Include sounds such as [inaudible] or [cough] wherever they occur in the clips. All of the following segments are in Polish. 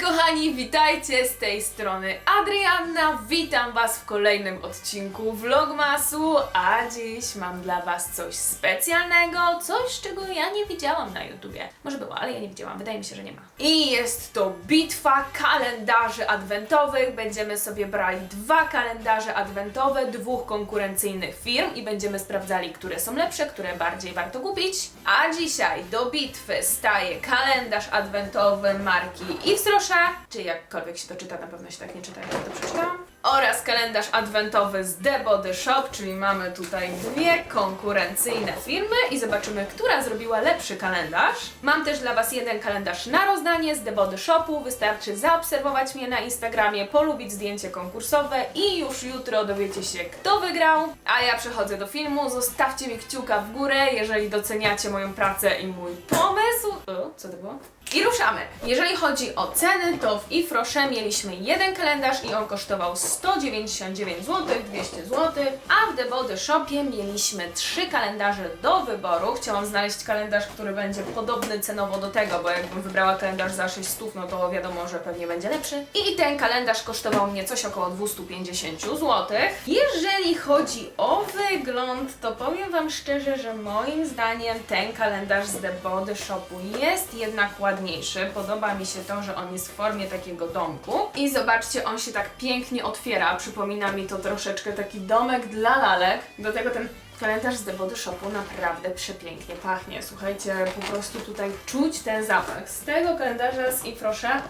kochani, witajcie z tej strony Adrianna. Witam Was w kolejnym odcinku Vlogmasu, a dziś mam dla Was coś specjalnego, coś czego ja nie widziałam na YouTubie. Może było, ale ja nie widziałam, wydaje mi się, że nie ma. I jest to bitwa kalendarzy adwentowych. Będziemy sobie brali dwa kalendarze adwentowe dwóch konkurencyjnych firm i będziemy sprawdzali, które są lepsze, które bardziej warto kupić. A dzisiaj do bitwy staje kalendarz adwentowy marki Yves Rocher, czy jakkolwiek się to czyta, na pewno się tak nie czyta, jak ja to przeczytałam. Oraz kalendarz adwentowy z The Body Shop, czyli mamy tutaj dwie konkurencyjne firmy i zobaczymy, która zrobiła lepszy kalendarz. Mam też dla Was jeden kalendarz na rozdanie z The Body Shopu. Wystarczy zaobserwować mnie na Instagramie, polubić zdjęcie konkursowe i już jutro dowiecie się, kto wygrał. A ja przechodzę do filmu. Zostawcie mi kciuka w górę, jeżeli doceniacie moją pracę i mój pomysł. O, co to było? I ruszamy! Jeżeli chodzi o ceny, to w Ifrosze mieliśmy jeden kalendarz i on kosztował 199 zł, 200 zł, a w The Body Shopie mieliśmy trzy kalendarze do wyboru. Chciałam znaleźć kalendarz, który będzie podobny cenowo do tego, bo jakbym wybrała kalendarz za 600, no to wiadomo, że pewnie będzie lepszy. I ten kalendarz kosztował mnie coś około 250 zł. Jeżeli chodzi o wygląd, to powiem Wam szczerze, że moim zdaniem ten kalendarz z The Body Shopu jest jednak ładniejszy. Podoba mi się to, że on jest w formie takiego domku. I zobaczcie, on się tak pięknie otwiera. Przypomina mi to troszeczkę taki domek dla lalek. Do tego ten kalendarz z The Body Shopu naprawdę przepięknie pachnie. Słuchajcie, po prostu tutaj czuć ten zapach. Z tego kalendarza z Ifrosza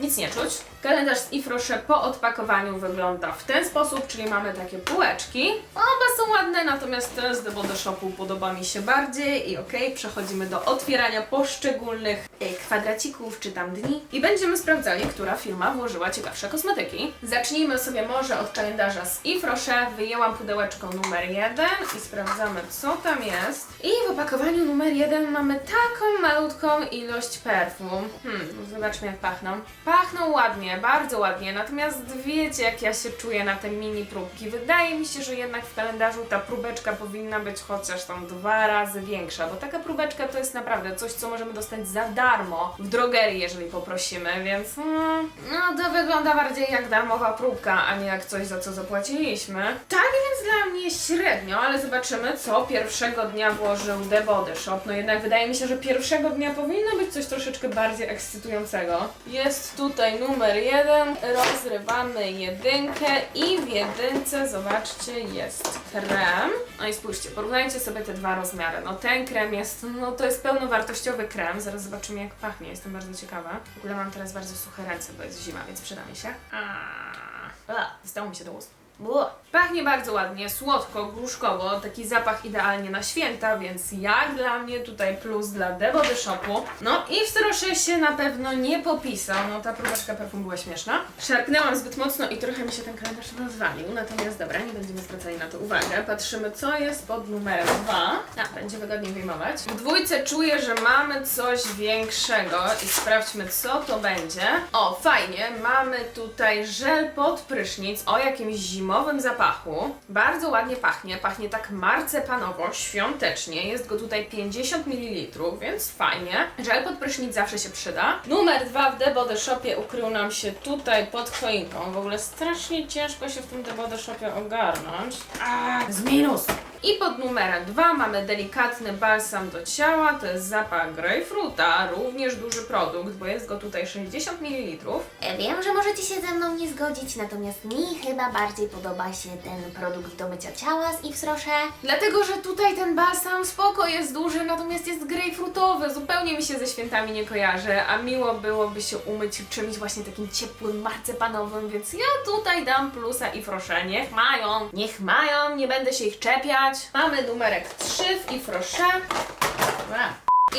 nic nie czuć. Kalendarz z Ifrosze po odpakowaniu wygląda w ten sposób, czyli mamy takie półeczki. Oba są ładne, natomiast ten z The Body Shopu podoba mi się bardziej i okej, przechodzimy do otwierania poszczególnych e, kwadracików czy tam dni i będziemy sprawdzali, która firma włożyła ciekawsze kosmetyki. Zacznijmy sobie może od kalendarza z Ifrosze. Wyjęłam pudełeczko numer jeden i sprawdzamy, co tam jest. I w opakowaniu numer jeden mamy taką malutką ilość perfum. Hmm, zobaczmy jak pachną. Pachną ładnie, bardzo ładnie, natomiast wiecie jak ja się czuję na te mini próbki. Wydaje mi się, że jednak w kalendarzu ta próbeczka powinna być chociaż tam dwa razy większa, bo taka próbeczka to jest naprawdę coś, co możemy dostać za darmo w drogerii, jeżeli poprosimy, więc mm, no to wygląda bardziej jak darmowa próbka, a nie jak coś, za co zapłaciliśmy. Tak więc dla mnie średnio, ale zobaczymy, co pierwszego dnia włożył The Body Shop. No jednak wydaje mi się, że pierwszego dnia powinno być coś troszeczkę bardziej ekscytującego. Jest tutaj numer jeden, rozrywamy jedynkę i w jedynce, zobaczcie, jest krem. No i spójrzcie, porównajcie sobie te dwa rozmiary. No ten krem jest, no to jest pełnowartościowy krem, zaraz zobaczymy jak pachnie, jestem bardzo ciekawa. W ogóle mam teraz bardzo suche ręce, bo jest zima, więc przyda mi się. A, Stało mi się do ust. Bło. Pachnie bardzo ładnie, słodko, gruszkowo, taki zapach idealnie na święta, więc jak dla mnie tutaj plus dla The Body Shopu. No i w się na pewno nie popisał, no ta próbeczka perfum była śmieszna. Szarpnęłam zbyt mocno i trochę mi się ten kalendarz rozwalił, natomiast dobra, nie będziemy zwracali na to uwagę. Patrzymy co jest pod numerem 2. A, będzie wygodniej wyjmować. W dwójce czuję, że mamy coś większego i sprawdźmy co to będzie. O, fajnie, mamy tutaj żel pod prysznic o jakimś zimowym zapachu. Bardzo ładnie pachnie, pachnie tak marcepanowo, świątecznie. Jest go tutaj 50 ml, więc fajnie. Żel pod prysznic zawsze się przyda. Numer dwa w The Body Shopie ukrył nam się tutaj pod choinką. W ogóle strasznie ciężko się w tym The Body Shopie ogarnąć. A, z minus! I pod numerem 2 mamy delikatny balsam do ciała, to jest zapach grejpfruta, również duży produkt, bo jest go tutaj 60 ml. E, Wiem, że możecie się ze mną nie zgodzić, natomiast mi chyba bardziej podoba się ten produkt do mycia ciała z Yves Rocher. Dlatego, że tutaj ten balsam spoko jest duży, natomiast jest grejpfrutowy, zupełnie mi się ze świętami nie kojarzy, a miło byłoby się umyć czymś właśnie takim ciepłym, marcepanowym, więc ja tutaj dam plusa i proszę, niech mają, niech mają, nie będę się ich czepiać. Mamy numerek 3 w i proszę.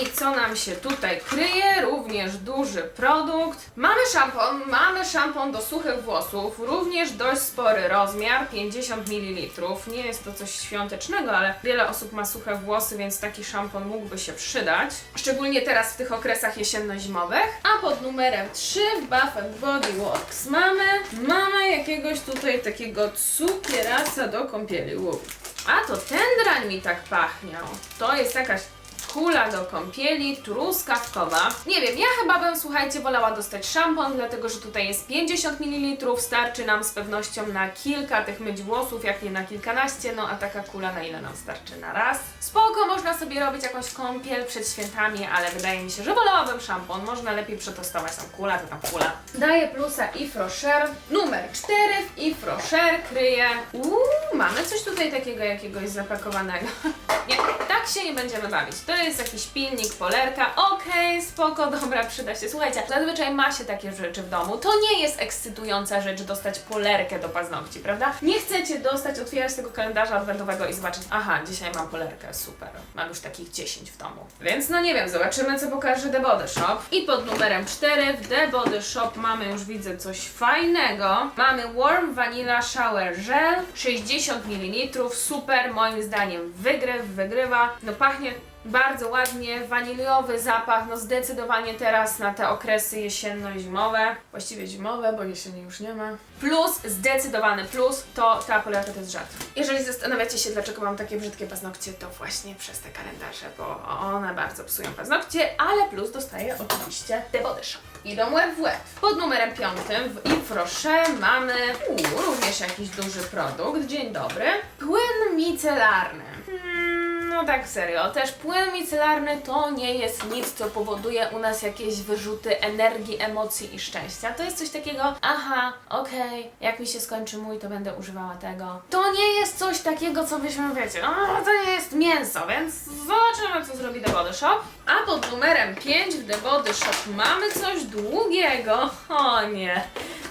I co nam się tutaj kryje? Również duży produkt. Mamy szampon, mamy szampon do suchych włosów, również dość spory rozmiar, 50 ml. Nie jest to coś świątecznego, ale wiele osób ma suche włosy, więc taki szampon mógłby się przydać. Szczególnie teraz w tych okresach jesienno-zimowych. A pod numerem 3 w Bath and Body Works mamy, mamy jakiegoś tutaj takiego cukierasa do kąpieli. A to ten drań mi tak pachniał. To jest jakaś Hula do kąpieli, truskawkowa. Nie wiem, ja chyba bym, słuchajcie, wolała dostać szampon, dlatego że tutaj jest 50 ml, starczy nam z pewnością na kilka tych myć włosów, jak nie na kilkanaście, no a taka kula na ile nam starczy? Na raz. Spoko, można sobie robić jakąś kąpiel przed świętami, ale wydaje mi się, że wolałabym szampon. Można lepiej przetestować tam kula, to tam kula. Daję plusa i Frosher. Numer 4 w i Frosher kryje. Uuu, mamy coś tutaj takiego jakiegoś zapakowanego. [laughs] Nie, tak się nie będziemy bawić. To jest jakiś pilnik, polerka. Okej, spoko, [laughs] dobra, przyda się. Słuchajcie, zazwyczaj ma się takie rzeczy w domu. To nie jest ekscytująca rzecz dostać polerkę do paznokci, prawda? Nie chcecie dostać, otwierać tego kalendarza adwentowego i zobaczyć, aha, dzisiaj mam polerkę, super. Mam już takich 10 w domu. Więc no nie wiem, zobaczymy co pokaże The Body Shop. I pod numerem 4 w The Body Shop mamy już widzę coś fajnego. Mamy Warm Vanilla Shower Gel 60 ml, super, moim zdaniem wygryw, wygrywa. No pachnie bardzo ładnie, waniliowy zapach, no zdecydowanie teraz na te okresy jesienno-zimowe, właściwie zimowe, bo jesieni już nie ma. Plus, zdecydowany plus, to ta polerka to jest żart. Jeżeli zastanawiacie się, dlaczego mam takie brzydkie paznokcie, to właśnie przez te kalendarze, bo one bardzo psują paznokcie, ale plus dostaję oczywiście The Body Shop. Idą łeb w łeb. Pod numerem piątym w Ifrosze mamy uu, również jakiś duży produkt. Dzień dobry. Płyn micelarny. No tak serio, też płyn micelarny to nie jest nic, co powoduje u nas jakieś wyrzuty energii, emocji i szczęścia. To jest coś takiego, aha, okej, jak mi się skończy mój, to będę używała tego. To nie jest coś takiego, co byśmy wiecie, o, to nie jest mięso, więc zobaczymy, co zrobi The Body Shop. A pod numerem 5 w The Body Shop mamy coś długiego. O nie.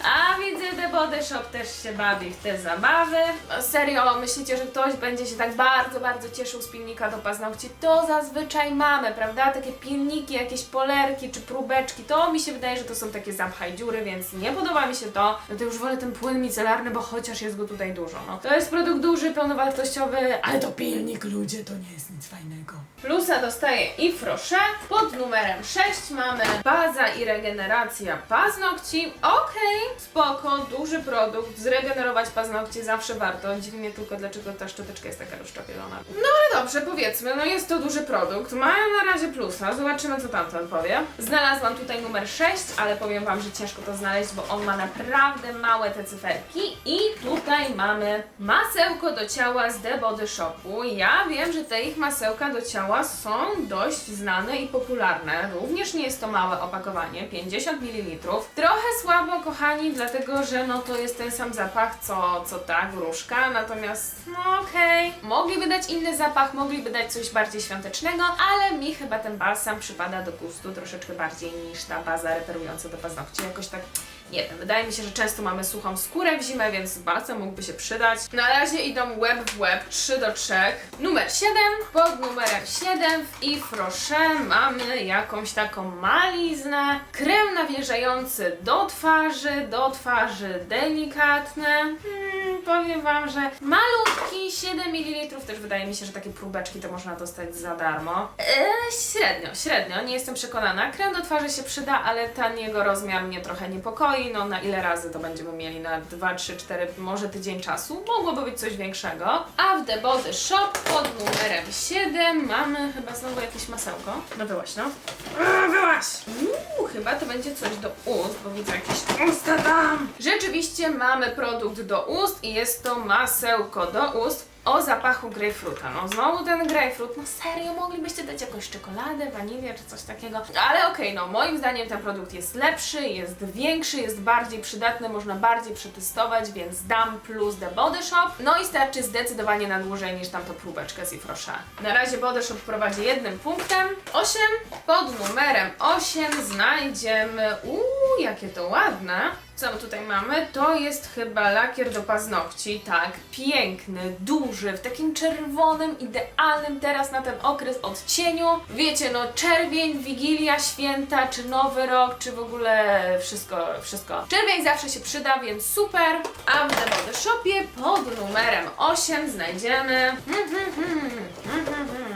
A widzę, The Body Shop też się bawi w te zabawy. Serio, myślicie, że ktoś będzie się tak bardzo, bardzo cieszył z pilnika do paznokci? To zazwyczaj mamy, prawda? Takie pilniki, jakieś polerki czy próbeczki. To mi się wydaje, że to są takie zapchaj dziury, więc nie podoba mi się to. No to już wolę ten płyn micelarny, bo chociaż jest go tutaj dużo. No. To jest produkt duży, pełnowartościowy, ale to pilnik, ludzie, to nie jest nic fajnego. Plusa dostaje i frosze. Pod numerem 6 mamy baza i regeneracja paznokci. Okej, spoko, duży produkt. Zregenerować paznokcie zawsze warto. Dziwi mnie tylko, dlaczego ta szczoteczka jest taka rozczapielona. No ale dobrze, powiedzmy, no jest to duży produkt. Mają na razie plusa. Zobaczymy, co tamten powie. Znalazłam tutaj numer 6, ale powiem Wam, że ciężko to znaleźć, bo on ma naprawdę małe te cyferki. I tutaj mamy masełko do ciała z The Body Shopu. Ja wiem, że te ich masełka do ciała są dość znane i popularne. Również nie jest to małe opakowanie, 50 ml. Trochę słabo, kochani, dlatego że no to jest ten sam zapach, co, co ta gruszka, natomiast no okej. Mogliby dać inny zapach, mogliby dać coś bardziej świątecznego, ale mi chyba ten balsam przypada do gustu troszeczkę bardziej niż ta baza reperująca do paznokci. Jakoś tak nie wiem, wydaje mi się, że często mamy suchą skórę w zimę, więc balsam mógłby się przydać. Na razie idą łeb w łeb, 3 do 3. Numer 7, pod numerem 7 w Ifrosze mamy jakąś taką maliznę. Krem nawilżający do twarzy, do twarzy delikatny. Hmm, powiem Wam, że malutki, 7 ml, też wydaje mi się, że takie próbeczki to można dostać za darmo. Eee, średnio, średnio, nie jestem przekonana. Krem do twarzy się przyda, ale ten jego rozmiar mnie trochę niepokoi. No na ile razy to będziemy mieli? Na 2, 3, 4, może tydzień czasu? Mogłoby być coś większego. A w The Body Shop pod numerem 7 mamy chyba znowu jakieś masełko. No byłaś, no. Eee, byłaś! Uuu, chyba to będzie coś do ust, bo widzę jakieś usta tam. Rzeczywiście mamy produkt do ust i jest to masełko do ust o zapachu grejpfruta. No znowu ten grejpfrut, no serio, moglibyście dać jakąś czekoladę, wanilię czy coś takiego. Ale okej, no moim zdaniem ten produkt jest lepszy, jest większy, jest bardziej przydatny, można bardziej przetestować, więc dam plus The Body Shop. No i starczy zdecydowanie na dłużej niż tamto próbeczkę z Ifrosza. Na razie Body Shop prowadzi jednym punktem. 8. Pod numerem 8 znajdziemy, uuu, jakie to ładne. Co my tutaj mamy? To jest chyba lakier do paznokci, tak, piękny, duży, w takim czerwonym, idealnym teraz na ten okres odcieniu. Wiecie, no czerwień, wigilia, święta, czy nowy rok, czy w ogóle wszystko, wszystko. Czerwień zawsze się przyda, więc super. A w The Body Shopie pod numerem 8 znajdziemy... Hmm, hmm, hmm, hmm, hmm.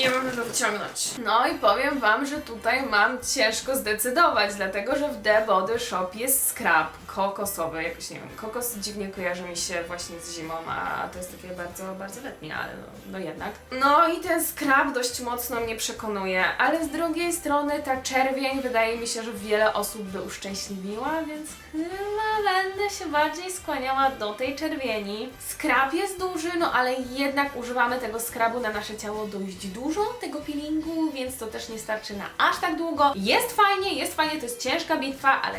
Nie mogę go wyciągnąć. No i powiem wam, że tutaj mam ciężko zdecydować, dlatego że w The Body Shop jest skrap kokosowy, jakoś nie wiem, kokos dziwnie kojarzy mi się właśnie z zimą, a to jest takie bardzo, bardzo letnie, ale no, no jednak. No i ten skrap dość mocno mnie przekonuje, ale z drugiej strony ta czerwień wydaje mi się, że wiele osób by uszczęśliwiła, więc chyba będę się bardziej skłaniała do tej czerwieni. Skrap jest duży, no ale jednak używamy tego skrabu na nasze ciało dość dużo, tego peelingu, więc to też nie starczy na aż tak długo. Jest fajnie, jest fajnie, to jest ciężka bitwa, ale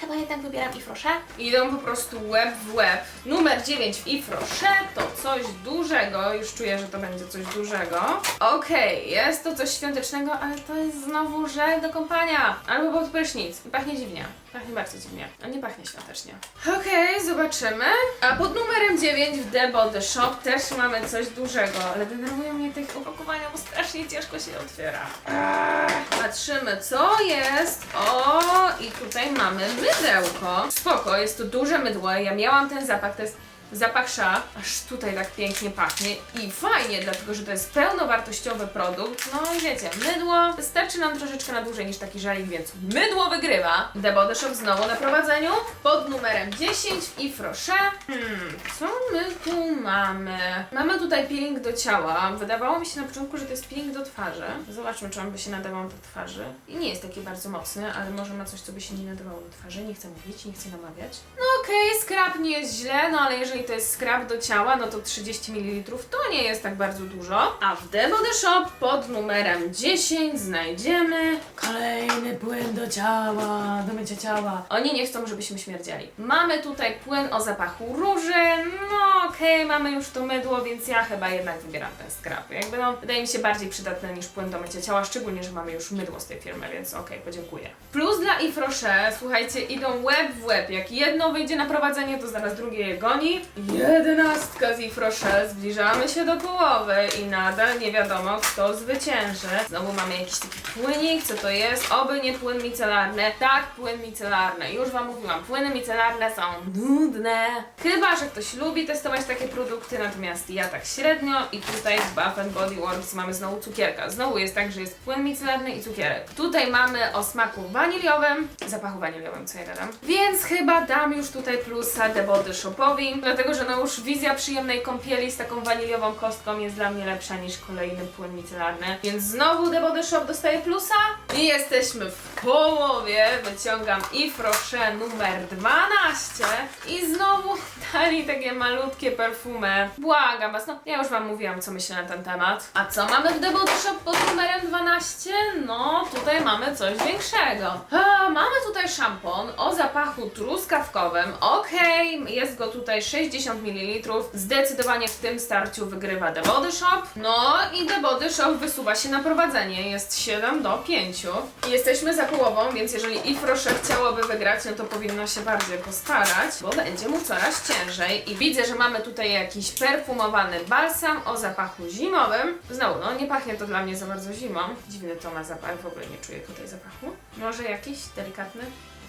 Chyba jednak wybieram Ifroszę. Idą po prostu łeb w łeb. Numer 9 w Ifrosze to coś dużego. Już czuję, że to będzie coś dużego. Okej, jest to coś świątecznego, ale to jest znowu żel do kąpania. Albo pod prysznic. Pachnie dziwnie. Pachnie bardzo dziwnie. A nie pachnie świątecznie. Okej, zobaczymy. A pod numerem 9 w The Body Shop też mamy coś dużego. Ale denerwują mnie te opakowania, bo strasznie ciężko się otwiera. Eee, Patrzymy, co jest. O, i tutaj mamy mydełko. Spoko, jest to duże mydło. Ja miałam ten zapach, to jest zapach sza. Aż tutaj tak pięknie pachnie. I fajnie, dlatego że to jest pełnowartościowy produkt. No i wiecie, mydło wystarczy nam troszeczkę na dłużej niż taki żalik, więc mydło wygrywa. The Body Shop znowu na prowadzeniu. Pod numerem 10 i Frosze. Hmm, co my tu mamy? Mamy tutaj peeling do ciała. Wydawało mi się na początku, że to jest peeling do twarzy. Zobaczmy, czy on by się nadawał do twarzy. I nie jest taki bardzo mocny, ale może ma coś, co by się nie nadawało do twarzy. Nie chcę mówić, nie chcę namawiać. No okej, skrap nie jest źle, no ale jeżeli to jest skrap do ciała, no to 30 ml to nie jest tak bardzo dużo. A w The Body Shop pod numerem 10 znajdziemy kolejny płyn do ciała, do mycia ciała. Oni nie chcą, żebyśmy śmierdzieli. Mamy tutaj płyn o zapachu róży, no okej, mamy już to mydło, więc ja chyba jednak wybieram ten skrap. Jakby no, wydaje mi się bardziej przydatny niż płyn do mycia ciała, szczególnie, że mamy już mydło z tej firmy, więc okej, podziękuję. Plus dla Ifrosze, słuchajcie, idą łeb w łeb. Jak jedno wyjdzie na prowadzenie, to zaraz drugie je goni. Jedenastka z Ifrosze, zbliżamy się do połowy i nadal nie wiadomo, kto zwycięży. Znowu mamy jakiś taki płynik, co to jest? Oby nie płyn micelarny. Tak, płyn micelarny. Już Wam mówiłam, płyny micelarne są nudne. Chyba, że ktoś lubi testować takie produkty, natomiast ja tak średnio i tutaj w Bath Body Works mamy znowu cukierka. Znowu jest tak, że jest płyn micelarny i cukierek. Tutaj mamy o smaku waniliowym, zapachu waniliowym, co ja gadam. Więc chyba dam już tutaj plusa The Body Shopowi, dlatego że no już wizja przyjemnej kąpieli z taką waniliową kostką jest dla mnie lepsza niż kolejny płyn micelarny. Więc znowu The Body Shop dostaje plusa i jesteśmy w połowie. Wyciągam i proszę numer 12 i znowu [laughs] dali takie malutkie perfumy. Błagam was, no ja już wam mówiłam co myślę na ten temat. A co mamy w The Body Shop pod numerem 12? No tutaj mamy coś większego. A, mamy tutaj szampon o zapachu truskawkowym. Okej, jest go tutaj 60 ml. Zdecydowanie w tym starciu wygrywa The Body Shop. No i The Body Shop wysuwa się na prowadzenie. Jest 7 do 5. Jesteśmy za połową, więc jeżeli Ifrosze chciałoby wygrać, no to powinno się bardziej postarać, bo będzie mu coraz ciężej. I widzę, że mamy tutaj jakiś perfumowany balsam o zapachu zimowym. Znowu, no nie pachnie to dla mnie za bardzo zimą. Dziwny to ma zapach, w ogóle nie czuję tutaj zapachu. Może jakiś delikatny?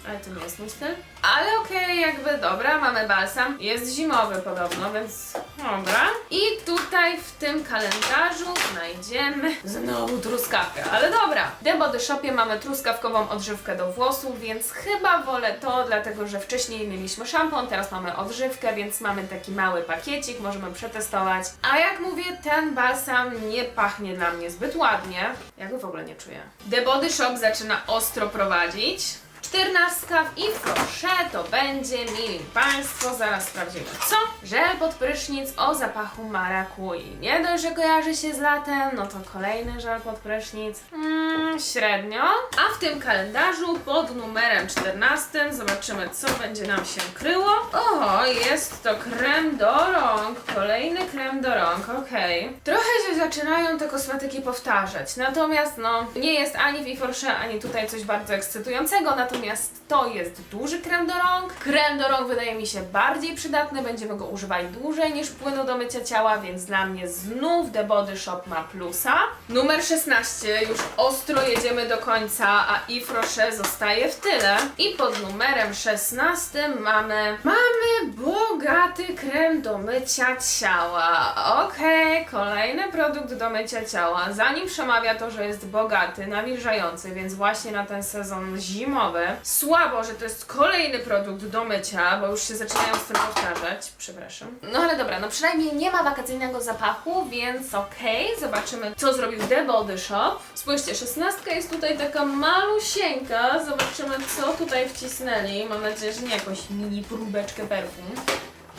Ale to nie jest styl. Ale okej, jakby dobra, mamy balsam. Jest zimowy podobno, więc dobra. I tutaj w tym kalendarzu znajdziemy znowu truskawkę. Ale dobra. W The Body Shopie mamy truskawkową odżywkę do włosów, więc chyba wolę to, dlatego że wcześniej mieliśmy szampon, teraz mamy odżywkę, więc mamy taki mały pakiecik, możemy przetestować. A jak mówię, ten balsam nie pachnie dla mnie zbyt ładnie. Ja go w ogóle nie czuję. The Body Shop zaczyna ostro prowadzić. Czternastka i proszę, to będzie, mili Państwo, zaraz sprawdzimy co? Żel pod prysznic o zapachu marakui. Nie dość, że kojarzy się z latem, no to kolejny żel pod prysznic. Mm, średnio. A w tym kalendarzu pod numerem 14 zobaczymy co będzie nam się kryło. Oho, jest to krem do rąk. Kolejny krem do rąk, okej. Trochę się zaczynają te kosmetyki powtarzać, natomiast no nie jest ani w Iforsze, ani tutaj coś bardzo ekscytującego, natomiast natomiast to jest duży krem do rąk. Krem do rąk wydaje mi się bardziej przydatny, będziemy go używali dłużej niż płynu do mycia ciała, więc dla mnie znów The Body Shop ma plusa. Numer 16, już ostro jedziemy do końca, a Yves Rocher zostaje w tyle. I pod numerem 16 mamy, mamy bogaty krem do mycia ciała. Okej, kolejny produkt do mycia ciała. Zanim przemawia to, że jest bogaty, nawilżający, więc właśnie na ten sezon zimowy. Słabo, że to jest kolejny produkt do mycia, bo już się zaczynają z tym powtarzać. Przepraszam. No ale dobra, no przynajmniej nie ma wakacyjnego zapachu, więc okej, zobaczymy co zrobił The Body Shop. Spójrzcie, szesnastka jest tutaj taka malusieńka, zobaczymy co tutaj wcisnęli. Mam nadzieję, że nie jakąś mini próbeczkę perfum.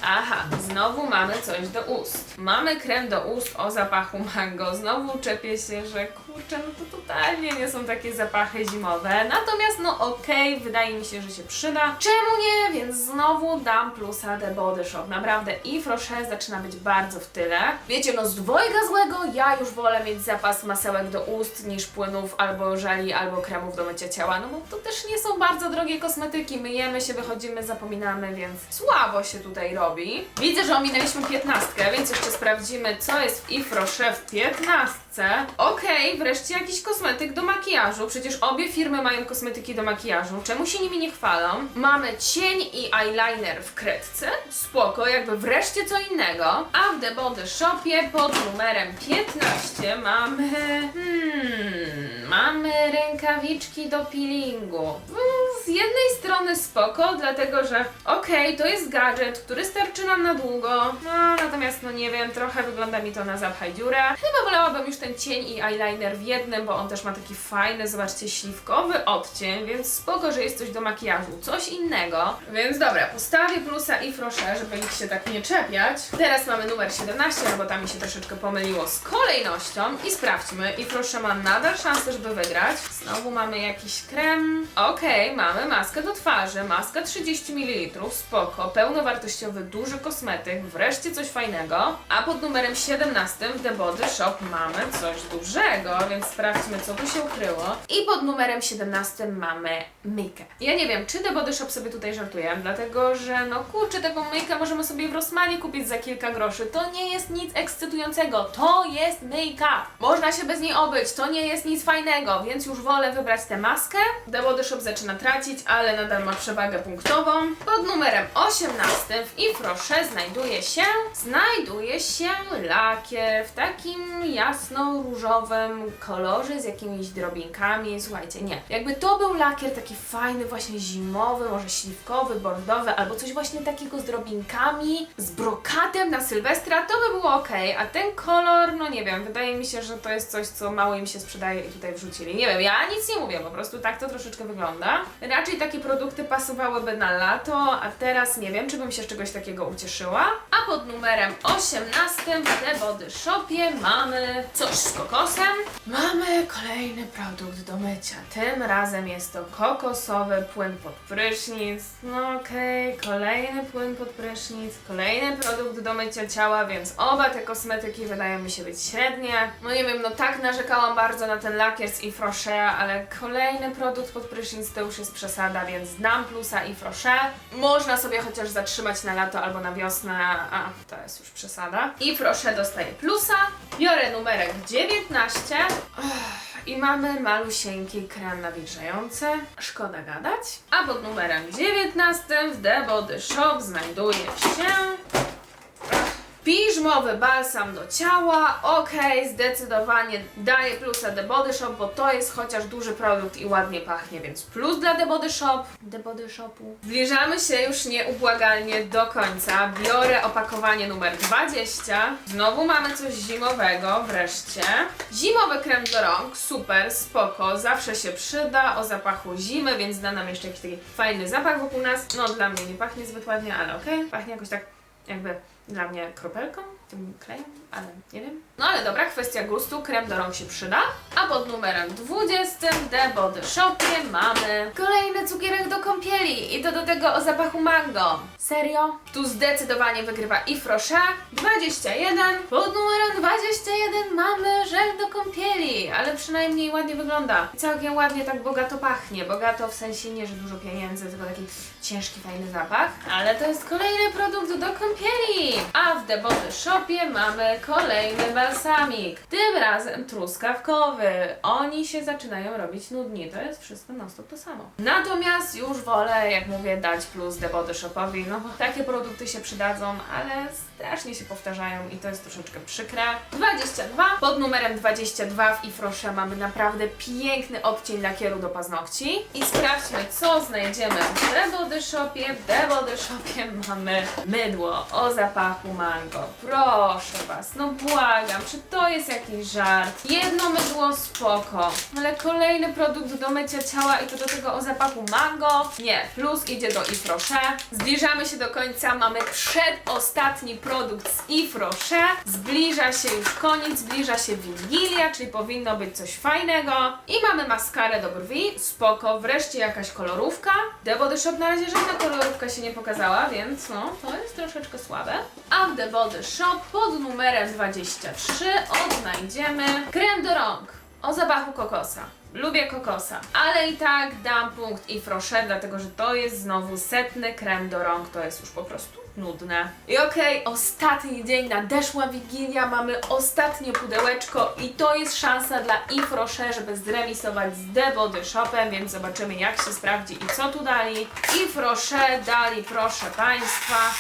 Aha, znowu mamy coś do ust. Mamy krem do ust o zapachu mango. Znowu czepię się, że kurczę, no to totalnie nie są takie zapachy zimowe. Natomiast no okej, wydaje mi się, że się przyda. Czemu nie? Więc znowu dam plusa The Body Shop. Naprawdę Yves Rocher zaczyna być bardzo w tyle. Wiecie, no z dwojga złego ja już wolę mieć zapas masełek do ust niż płynów albo żeli, albo kremów do mycia ciała. No bo to też nie są bardzo drogie kosmetyki. Myjemy się, wychodzimy, zapominamy, więc słabo się tutaj robi. Widzę, że ominęliśmy piętnastkę, więc jeszcze sprawdzimy, co jest w Rocher w piętnastce. Okej, wreszcie jakiś kosmetyk do makijażu. Przecież obie firmy mają kosmetyki do makijażu. Czemu się nimi nie chwalą? Mamy cień i eyeliner w kredce. Spoko, jakby wreszcie co innego. A w The Body Shopie pod numerem 15 mamy... Hmm... Mamy rękawiczki do peelingu. Mm, Z jednej strony spoko, dlatego że okej, to jest gadżet, który starczy nam na długo. No, natomiast no nie wiem, trochę wygląda mi to na zapchaj dziurę. Chyba wolałabym już ten cień i eyeliner w jednym, bo on też ma taki fajny, zobaczcie, śliwkowy odcień, więc spoko, że jest coś do makijażu, coś innego. Więc dobra, postawię plusa i Rocher, żeby ich się tak nie czepiać. Teraz mamy numer 17, no bo tam mi się troszeczkę pomyliło z kolejnością i sprawdźmy. I Rocher ma nadal szansę, żeby wygrać. Znowu mamy jakiś krem. Okej, mamy maskę do twarzy, maska 30 ml, spoko, pełnowartościowy, duży kosmetyk, wreszcie coś fajnego. A pod numerem 17 w The Body Shop mamy coś dużego, więc sprawdźmy co tu się ukryło. I pod numerem 17 mamy myjkę. Ja nie wiem, czy The Body Shop sobie tutaj żartuje, dlatego że no kurczę, taką myjkę możemy sobie w Rossmanie kupić za kilka groszy. To nie jest nic ekscytującego, to jest myjka. Można się bez niej obyć, to nie jest nic fajnego, więc już wolę wybrać tę maskę. The Body Shop zaczyna tracić, ale nadal ma przewagę punktową. Pod numerem 18 w Rocher znajduje się, znajduje się lakier w takim jasno-różowym kolorze z jakimiś drobinkami. Słuchajcie, nie. Jakby to był lakier taki fajny, właśnie zimowy, może śliwkowy, bordowy, albo coś właśnie takiego z drobinkami, z brokatem na Sylwestra, to by było ok, a ten kolor, no nie wiem, wydaje mi się, że to jest coś, co mało im się sprzedaje i tutaj wrzucili. Nie wiem, ja nic nie mówię, po prostu tak to troszeczkę wygląda. Raczej takie produkty pasowałyby na lato, a teraz nie wiem, czy bym się z czegoś takiego ucieszyła. A pod numerem 18 w The Body Shopie mamy coś z kokosem. Mamy kolejny produkt do mycia. Tym razem jest to kokosowy płyn pod prysznic. No okej, kolejny płyn pod prysznic, kolejny produkt do mycia ciała, więc oba te kosmetyki wydają mi się być średnie. No nie wiem, no tak narzekałam bardzo na ten lakier z Yves Rocher, ale kolejny produkt pod prysznic to już jest przesada, więc dam plusa Yves Rocher. Można sobie chociaż zatrzymać na lato albo na wiosnę, a to jest już przesada. Yves Rocher dostaje plusa. Biorę numerek 19. Uff, I mamy malusieńki krem nawilżający. Szkoda gadać. A pod numerem 19 w The Body Shop znajduje się Piżmowy balsam do ciała, okej, zdecydowanie daję plusa The Body Shop, bo to jest chociaż duży produkt i ładnie pachnie, więc plus dla The Body Shop, The Body Shopu. Zbliżamy się już nieubłagalnie do końca, biorę opakowanie numer 20, znowu mamy coś zimowego, wreszcie. Zimowy krem do rąk, super, spoko, zawsze się przyda, o zapachu zimy, więc da nam jeszcze jakiś taki fajny zapach wokół nas. No dla mnie nie pachnie zbyt ładnie, ale okej, pachnie jakoś tak jakby dla mnie kropelką, tym klejem, ale nie wiem. No ale dobra, kwestia gustu, krem do rąk się przyda. A pod numerem 20 w The Body Shopie mamy kolejny cukierek do kąpieli i to do tego o zapachu mango. Serio? Tu zdecydowanie wygrywa i Frosze. 21. Pod numerem 21 mamy żel do kąpieli, ale przynajmniej ładnie wygląda. Całkiem ładnie tak bogato pachnie. Bogato w sensie nie, że dużo pieniędzy, tylko taki ciężki, fajny zapach. Ale to jest kolejny produkt do kąpieli. A w The Body Shopie mamy kolejny balsamik. Tym razem truskawkowy. Oni się zaczynają robić nudni. To jest wszystko non stop to samo. Natomiast już wolę, jak mówię, dać plus The Body Shopowi, no takie produkty się przydadzą, ale strasznie się powtarzają i to jest troszeczkę przykre. 22. Pod numerem 22 w Ifrosze mamy naprawdę piękny odcień lakieru do paznokci. I sprawdźmy, co znajdziemy w The Body Shopie. W The Body Shopie mamy mydło o zapachu mango. Proszę Was, no błagam, czy to jest jakiś żart? Jedno mydło spoko, ale kolejny produkt do mycia ciała i to do tego o zapachu mango. Nie, plus idzie do Ifrosze. Zbliżamy się do końca, mamy przedostatni produkt z Ifrosze. Zbliża się już koniec, zbliża się Wigilia, czyli powinno być coś fajnego. I mamy maskarę do brwi, spoko, wreszcie jakaś kolorówka. The Body Shop na razie żadna kolorówka się nie pokazała, więc no, to jest troszeczkę słabe. A w The Body Shop pod numerem 23 odnajdziemy krem do rąk o zapachu kokosa. Lubię kokosa, ale i tak dam punkt i frosze, dlatego że to jest znowu setny krem do rąk, to jest już po prostu nudne. I okej, ostatni dzień, nadeszła Wigilia, mamy ostatnie pudełeczko i to jest szansa dla Ifrosze, żeby zremisować z The Body Shopem, więc zobaczymy jak się sprawdzi i co tu dali. Ifrosze dali, proszę Państwa.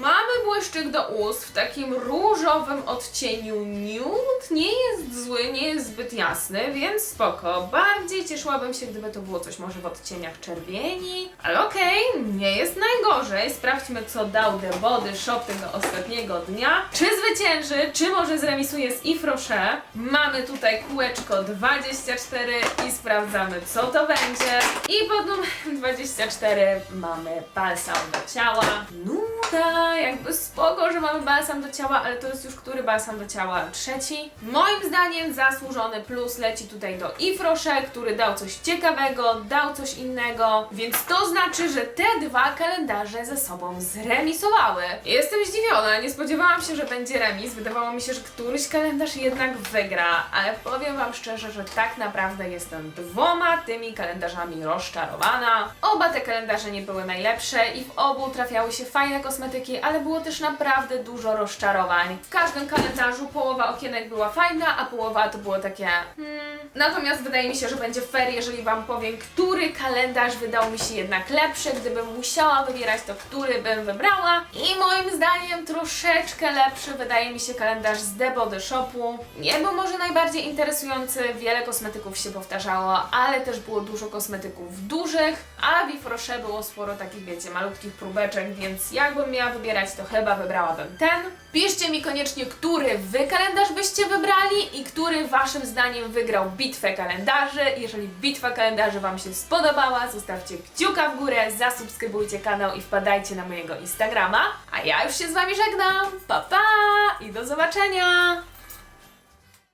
Mamy błyszczyk do ust w takim różowym odcieniu nude. Nie jest zły, nie jest zbyt jasny, więc spoko. Bardziej cieszyłabym się, gdyby to było coś może w odcieniach czerwieni. Ale okej, nie jest najgorzej. Sprawdźmy, co dał The Body Shop tego ostatniego dnia. Czy zwycięży, czy może zremisuje z Ifrosze? Mamy tutaj kółeczko 24 i sprawdzamy, co to będzie. I pod numerem 24 mamy balsam do ciała. Nuda, jakby spoko, że mamy balsam do ciała, ale to jest już który balsam do ciała? Trzeci. Moim zdaniem zasłużony plus leci tutaj do Ifrosze, który dał coś ciekawego, dał coś innego, więc to znaczy, że te dwa kalendarze ze sobą zremisowały. Jestem zdziwiona, nie spodziewałam się, że będzie remis. Wydawało mi się, że któryś kalendarz jednak wygra, ale powiem Wam szczerze, że tak naprawdę jestem dwoma tymi kalendarzami rozczarowana. Oba te kalendarze nie były najlepsze i w obu trafiały się fajne kosmetyki, ale było też naprawdę dużo rozczarowań. W każdym kalendarzu połowa okienek była fajna, a połowa to było takie hmm. Natomiast wydaje mi się, że będzie fair, jeżeli Wam powiem, który kalendarz wydał mi się jednak lepszy. Gdybym musiała wybierać, to który bym wybrała. I moim zdaniem troszeczkę lepszy wydaje mi się kalendarz z The Body Shopu. Nie był może najbardziej interesujący, wiele kosmetyków się powtarzało, ale też było dużo kosmetyków dużych, a w Ifrosze było sporo takich, wiecie, malutkich próbeczek, więc jakbym wybierać, to chyba wybrałabym ten. Piszcie mi koniecznie, który Wy kalendarz byście wybrali i który Waszym zdaniem wygrał bitwę kalendarzy. Jeżeli bitwa kalendarzy Wam się spodobała, zostawcie kciuka w górę, zasubskrybujcie kanał i wpadajcie na mojego Instagrama. A ja już się z Wami żegnam. Pa pa i do zobaczenia!